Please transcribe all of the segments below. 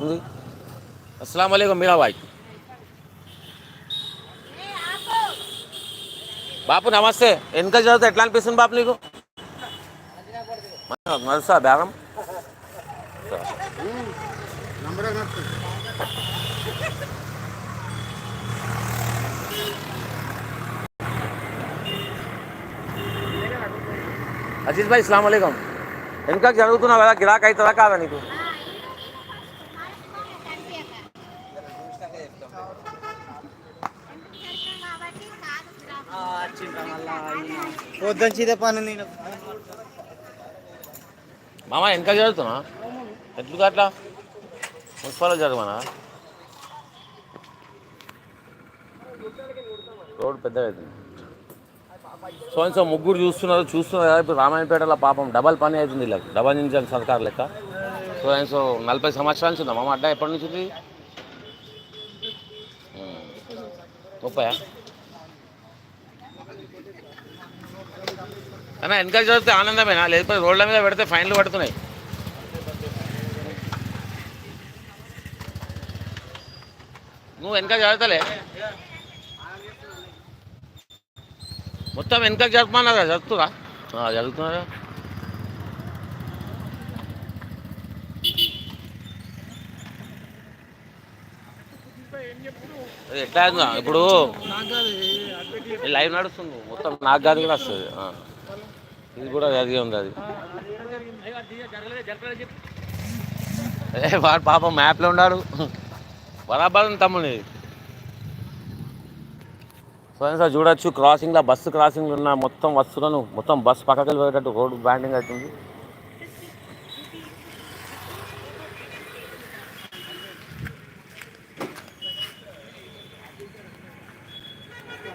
अस्सलाम वालेकुम मेरा भाई బాపు నమస్తే వెనక చదివితే ఎట్లా అనిపిస్తుంది బాపు నీకు నడుస్తా బేరం అజీజ్ భాయ్ ఇస్లాం వాలేకం వెనక జరుగుతున్నావు కదా గిరాక్ అవుతుందా కాదా నీకు పొద్దున ఇదే పని నేను. మామ వెనక జరుగుతున్నా? ఎట్లు అట్లా? మున్సిపాల్ జరగమనా? రోడ్డు పెద్దగా అవుతుంది. సో సో ముగ్గురు చూస్తున్నారు చూస్తున్నారు కదా ఇప్పుడు రామాయణపేటలో పాపం డబల్ పని అవుతుంది వీళ్ళకి. డబల్ ఇంజన్ సర్కార్ లెక్క. సో ఆయన సో నలభై సంవత్సరాల నుంచి ఉందా? మామ అడ్డా ఎప్పటి నుంచి ఉంది? ముప్పయా అన్న ఎన్కరేజ్ చదివితే ఆనందమేనా? లేకపోతే రోడ్ల మీద పెడితే ఫైన్లు పడుతున్నాయి. నువ్వు వెనక చదువుతలే మొత్తం వెనక జరుపుమన్నారా చదువుతురా జరుగుతున్నారా ఎట్లా ఇప్పుడు లైవ్ నడుస్తుంది మొత్తం నాకు కాదు కూడా వస్తుంది. ఇది కూడా అది ఉంది అది. వాడు పాపం మ్యాప్లో ఉన్నాడు. బరాబర్ తమ్ముని సో సార్ చూడొచ్చు క్రాసింగ్లో బస్సు క్రాసింగ్ ఉన్న మొత్తం వస్తువులను మొత్తం బస్సు పక్కకి వెళ్ళి పోయేటట్టు రోడ్డు బ్యాండింగ్ అవుతుంది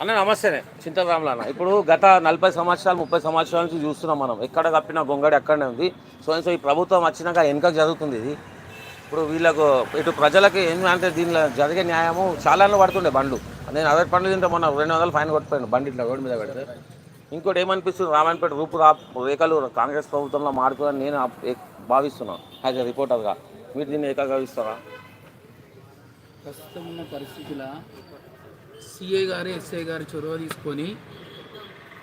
అన్న నమస్తేనే. చింతరాములు అన్న ఇప్పుడు గత నలభై సంవత్సరాలు ముప్పై సంవత్సరాల నుంచి చూస్తున్నాం మనం. ఎక్కడ కప్పిన గొంగడి అక్కడనే ఉంది. సో సో ఈ ప్రభుత్వం వచ్చినాక వెనుక జరుగుతుంది ఇది. ఇప్పుడు వీళ్ళకు ఇటు ప్రజలకి ఏం అంటే దీనిలో జరిగే న్యాయము చాలా పడుతుండే బండ్లు. నేను అదే పండ్లు తింటే మొన్న రెండు వందలు ఫైన్ కొట్టిపోయాను బండి ఇట్లా రోడ్డు మీద పెడితే. ఇంకోటి ఏమనిపిస్తుంది రామాయణపేట రూపు రా రేఖలు కాంగ్రెస్ ప్రభుత్వంలో మారుతుందని నేను భావిస్తున్నాను యాజ్ ఎ రిపోర్టర్గా. మీరు దీన్ని ఏకీభవిస్తారా ప్రస్తుతం ఉన్న పరిస్థితుల సిఐ గారు ఎస్ఐ గారు చొరవ తీసుకొని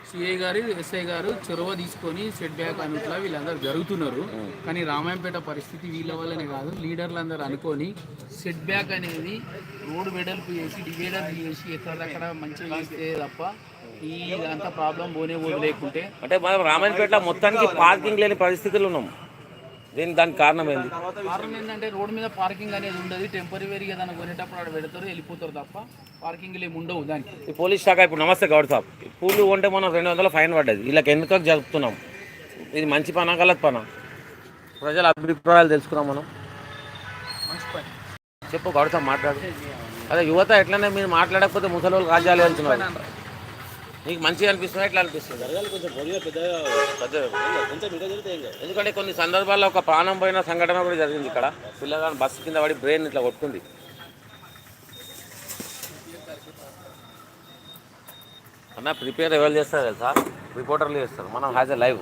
సిఐ గారు ఎస్ఐ గారు చొరవ తీసుకొని సెట్ బ్యాక్ అన్నట్లా వీళ్ళందరూ జరుగుతున్నారు. కానీ రామాయంపేట పరిస్థితి వీళ్ళ వల్లనే కాదు. లీడర్లందరూ అనుకొని సెట్ బ్యాక్ అనేది రోడ్డు వెడల్పు చేసి డివైడర్ చేసి ఎక్కడక్కడ మంచిగా చేస్తే తప్ప ఈ ఇదంతా ప్రాబ్లం పోనే పోదు లేకుంటే. అంటే మనం రామాయణపేట మొత్తానికి పార్కింగ్ లేని పరిస్థితులు ఉన్నాం. దీని దానికి కారణం ఏంది? కారణం ఏంటంటే రోడ్ మీద పార్కింగ్ అనేది ఉండదు. టెంపరీగా ఏదైనా కొనేటప్పుడు అక్కడ పెడతారు వెళ్ళిపోతారు తప్ప పార్కింగ్ ఏమి ఉండవు దానికి. ఈ పోలీస్ శాఖ ఇప్పుడు నమస్తే గౌడ్ సాబ్. పూలు కొంటే మనం రెండు వందల ఫైన్ పడ్డది. వీళ్ళకి ఎందుకు జరుపుతున్నాం? ఇది మంచి పనా గలత్ పనా? ప్రజల అభిప్రాయాలు తెలుసుకున్నాం మనం. మంచి పని. చెప్పు గౌడ్ సాబ్ మాట్లాడు. అదే యువత ఎట్లనే మీరు మాట్లాడకపోతే ముసలి వాళ్ళు రాజ్యాలు వెళ్తున్నారు నీకు మంచిగా అనిపిస్తుంది ఎట్లా అనిపిస్తుంది? ఎందుకంటే కొన్ని సందర్భాల్లో ఒక ప్రాణం పోయిన సంఘటన కూడా జరిగింది ఇక్కడ. పిల్లగాని బస్సు కింద పడి బ్రెయిన్ ఇట్లా కొట్టుకుంది అన్న ప్రిపేర్ ఎవరు చేస్తారు తెలుసా? రిపోర్టర్లు చేస్తారు. మనం హ్యాజ్ ఎ లైవ్.